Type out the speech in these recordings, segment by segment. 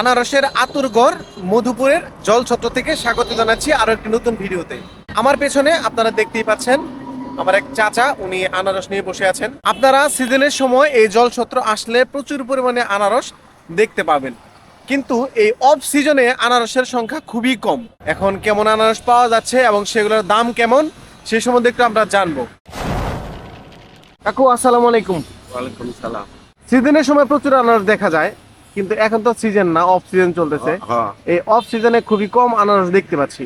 আনারসের আতুরগড় মধুপুরের জলছত্র থেকে স্বাগত জানাচ্ছি আরও একটি নতুন ভিডিওতে। আমার পেছনে আপনারা দেখতেই পাচ্ছেন আমার এক চাচা উনি আনারস নিয়ে বসে আছেন। আপনারা সিজনের সময় এই জলছত্র আসলে প্রচুর পরিমাণে আনারস দেখতে পাবেন। কিন্তু এই অফ সিজনে আনারসের সংখ্যা খুবই কম। এখন কেমন আনারস পাওয়া যাচ্ছে এবং সেগুলোর দাম কেমন সেই সম্বন্ধে একটু আমরা জানব। কাকু আসসালামু আলাইকুম। ওয়ালাইকুম সালাম সিজনের সময় প্রচুর আনারস দেখা যায়। কিন্তু এখন তো সিজন না অফ সিজন চলতেছে। হ্যাঁ এই অফ সিজনে খুবই কম আনারস দেখতে পাচ্ছি।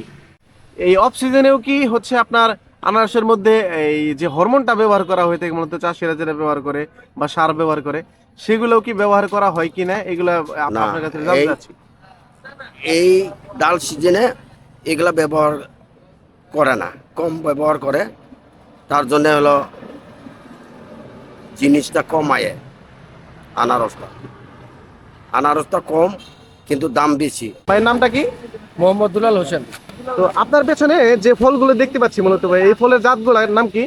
এই অফ সিজনেও কি হচ্ছে আপনার আনারসের মধ্যে এই যে হরমোনটা ব্যবহার করা হয়ে থাকে মূলত চাষিরা যেটা ব্যবহার করে বা সার ব্যবহার করে সেগুলোও কি ব্যবহার করা হয় কিনা? এগুলো আপ- আপনার কাছে জানতে চাচ্ছি। এই ডাল সিজনে এগুলা ব্যবহার করে না কম ব্যবহার করে। তার জন্য হলো জিনিসটা কম আয়ে আনারসটা। আনারসটা কম কিন্তু দাম বেশি। ভাইয়ের নামটা কি? মোহাম্মদ দুলাল হোসেন। তো আপনার পেছনে যে ফলগুলো দেখতে পাচ্ছি মূলত ভাই এই ফলের জাতগুলোর নাম কি?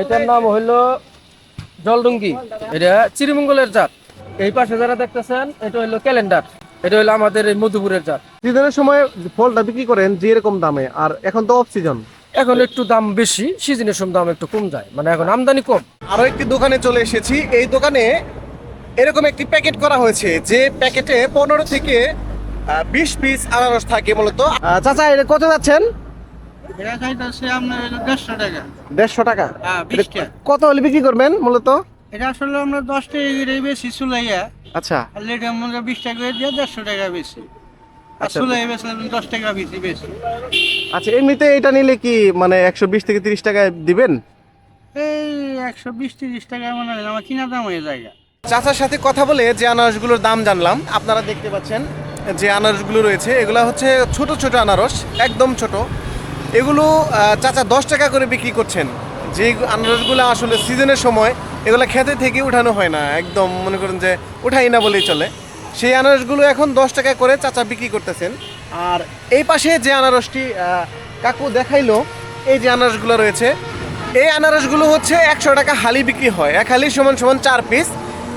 এটার নাম হইল জলডুঙ্গি। এটা চিরিমঙ্গলের জাত। এই পাশে যারা দেখতেছেন এটা হইল ক্যালেন্ডার। এটা হইল আমাদের এই মধুপুরের জাত। সিজনের সময় ফলটা বিক্রি করেন যে এরকম দামে আর এখন তো অফ সিজন এখন একটু দাম বেশি সিজনের সময় দাম একটু কম যায়। মানে এখন আমদানি কম। আরও একটি দোকানে চলে এসেছি। এই দোকানে এরকম একটি প্যাকেট করা হয়েছে যে প্যাকেটে পনেরো থেকে বিশ পিস আনারস থাকে মূলত। চাচা এটা কত যাচ্ছেন? দেড়শো টাকা। দেড়শো টাকা? হ্যাঁ, এটা 20 টাকা। কত হলে বিক্রি করবেন মূলত? এটা আসলে আমরা দশ টাকা করে বেশি চুলাইয়া আচ্ছা। আর লেট আমরা বিশ টাকা করে দিয়ে দেড়শো টাকা বেশি। আর আচ্ছা। চুলাই দশ টাকা বেশি বেশি। আচ্ছা এমনিতে এটা নিলে কি মানে একশো বিশ থেকে তিরিশ টাকায় দিবেন? এই একশো বিশ তিরিশ টাকা মনে আমার কিনা দাম হয়ে জায়গা চাচার সাথে কথা বলে যে আনারসগুলোর দাম জানলাম। আপনারা দেখতে পাচ্ছেন যে আনারসগুলো রয়েছে। এগুলো হচ্ছে ছোট ছোট আনারস, একদম ছোট। এগুলো চাচা দশ টাকা করে বিক্রি করছেন। যে আনারসগুলো আসলে সিজনের সময় এগুলো খেতে থেকে উঠানো হয় না। একদম মনে করেন যে উঠাই না বলেই চলে। সেই আনারসগুলো এখন দশ টাকা করে চাচা বিক্রি করতেছেন। আর এই পাশে যে আনারসটি কাকু দেখাইলো, এই যে আনারসগুলো রয়েছে, এই আনারসগুলো হচ্ছে একশো টাকা হালি বিক্রি হয়। এক হালি সমান সমান চার পিস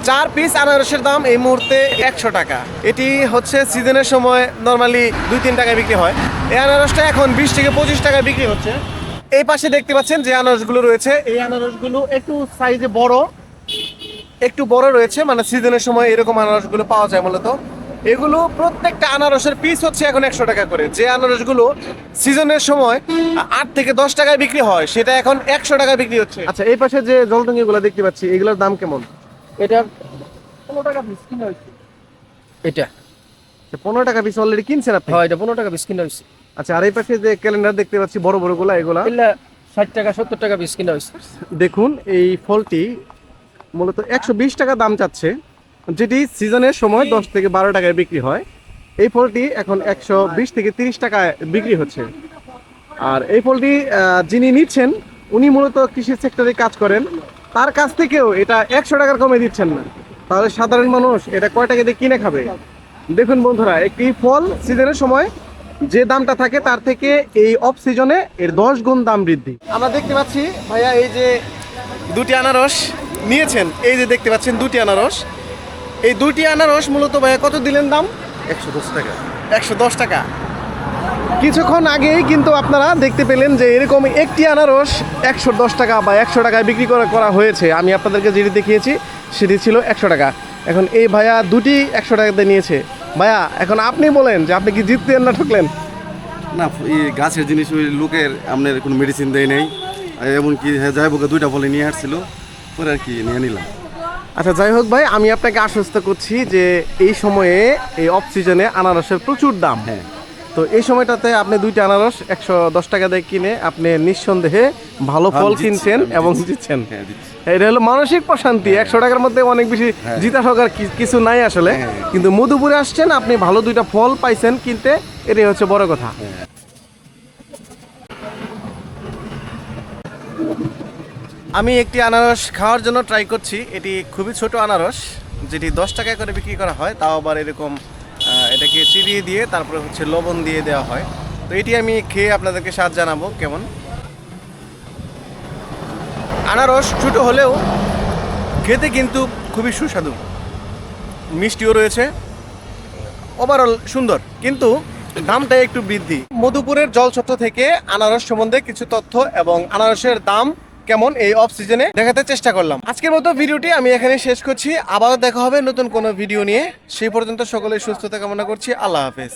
চার পিস আনারসের দাম এই মুহূর্তে একশো টাকা। এটি হচ্ছে সিজনের সময় নর্মালি দুই, তিন টাকায় বিক্রি হয়। এই আনারসটা এখন বিশ থেকে পঁচিশ টাকায় বিক্রি হচ্ছে। এই পাশে দেখতে পাচ্ছেন যে আনারসগুলো রয়েছে। এই আনারসগুলো একটু সাইজে বড়, একটু বড় রয়েছে। মানে সিজনের সময় এরকম আনারসগুলো পাওয়া যায় মূলত। এগুলো প্রত্যেকটা আনারসের পিস হচ্ছে এখন একশো টাকা করে। যে আনারসগুলো সিজনের সময় আট থেকে দশ টাকায় বিক্রি হয়, সেটা এখন একশো টাকায় বিক্রি হচ্ছে। আচ্ছা এই পাশে যে জলটঙ্গিগুলো দেখতে পাচ্ছি, এগুলোর দাম কেমন? এটা পনেরো টাকা পিস কিনা হয়েছে। এটা। পনেরো টাকা পিস অলরেডি কিনছেন আপনি? হয় এটা পনেরো টাকা পিস কিনা হয়েছে। আচ্ছা আর এই পাশে যে ক্যালেন্ডার দেখতে পাচ্ছি বড় বড়গুলা এগুলা? এগুলা ষাট টাকা সত্তর টাকা পিস কিনা হয়েছে। দেখুন এই ফলটি মূলত একশো বিশ টাকা দাম চাচ্ছে যেটি সিজনের সময় দশ থেকে বারো টাকায় বিক্রি হয়। এই ফলটি এখন একশো বিশ থেকে তিরিশ টাকায় বিক্রি হচ্ছে। আর এই ফলটি যিনি নিচ্ছেন উনি মূলত কৃষি সেক্টরে কাজ করেন। তার কাছ থেকেও এটা একশো টাকার কমে দিচ্ছেন না। তাহলে সাধারণ মানুষ এটা কয় টাকা দিয়ে কিনে খাবে? দেখুন বন্ধুরা একটি ফল সিজনের সময় যে দামটা থাকে তার থেকে এই অফ সিজনে এর দশ গুণ দাম বৃদ্ধি। আমরা দেখতে পাচ্ছি ভাইয়া এই যে দুটি আনারস নিয়েছেন। এই যে দেখতে পাচ্ছেন দুটি আনারস। এই দুটি আনারস মূলত ভাইয়া কত দিলেন দাম? একশো দশ টাকা। একশো দশ টাকা। কিছুক্ষণ আগেই কিন্তু আপনারা দেখতে পেলেন যে এরকম একটি আনারস একশো দশ টাকা বা একশো টাকায় বিক্রি করা করা হয়েছে। আমি আপনাদেরকে যেটি দেখিয়েছি সেটি ছিল একশো টাকা। এখন এই ভাইয়া দুটি একশো টাকাতে নিয়েছে। ভাইয়া এখন আপনি বলেন যে আপনি কি জিতলেন না ঠকলেন? না এই গাছের জিনিস ওই লোকের আপনার কোনো মেডিসিন দেয় নাই। এমনকি হ্যাঁ যাই বোকে দুইটা বলে নিয়ে আসছিল। পরে আর কি নিয়ে নিলাম। আচ্ছা যাই হোক ভাই আমি আপনাকে আশ্বস্ত করছি যে এই সময়ে এই অফ সিজনে আনারসের প্রচুর দাম। হ্যাঁ। তো এই সময়টাতে আপনি দুইটা আনারস একশো দশ টাকা দিয়ে কিনে আপনি নিঃসন্দেহে ভালো ফল কিনছেন এবং জিতছেন। হ্যাঁ এটা হলো মানসিক প্রশান্তি। একশো টাকার মধ্যে অনেক বেশি হ্যাঁ। জিতা সকার কিছু নাই আসলে। হ্যাঁ। কিন্তু মধুপুরে আসছেন আপনি ভালো দুইটা ফল পাইছেন কিনতে এটাই হচ্ছে বড় কথা। আমি একটি আনারস খাওয়ার জন্য ট্রাই করছি। এটি খুবই ছোট আনারস যেটি দশ টাকা করে বিক্রি করা হয় তাও আবার এরকম এটাকে চিরিয়ে দিয়ে তারপরে হচ্ছে লবণ দিয়ে দেওয়া হয়। তো এটি আমি খেয়ে আপনাদেরকে স্বাদ জানাব, কেমন? আনারস ছোটো হলেও খেতে কিন্তু খুবই সুস্বাদু। মিষ্টিও রয়েছে। ওভারঅল সুন্দর, কিন্তু দামটা একটু বৃদ্ধি। মধুপুরের জলছত্র থেকে আনারস সম্বন্ধে কিছু তথ্য এবং আনারসের দাম কেমন এই অফ সিজনে দেখাতে চেষ্টা করলাম। আজকের মতো ভিডিওটি আমি এখানে শেষ করছি। আবারও দেখা হবে নতুন কোনো ভিডিও নিয়ে। সেই পর্যন্ত সকলে সুস্থতা কামনা করছি। আল্লাহ হাফেজ।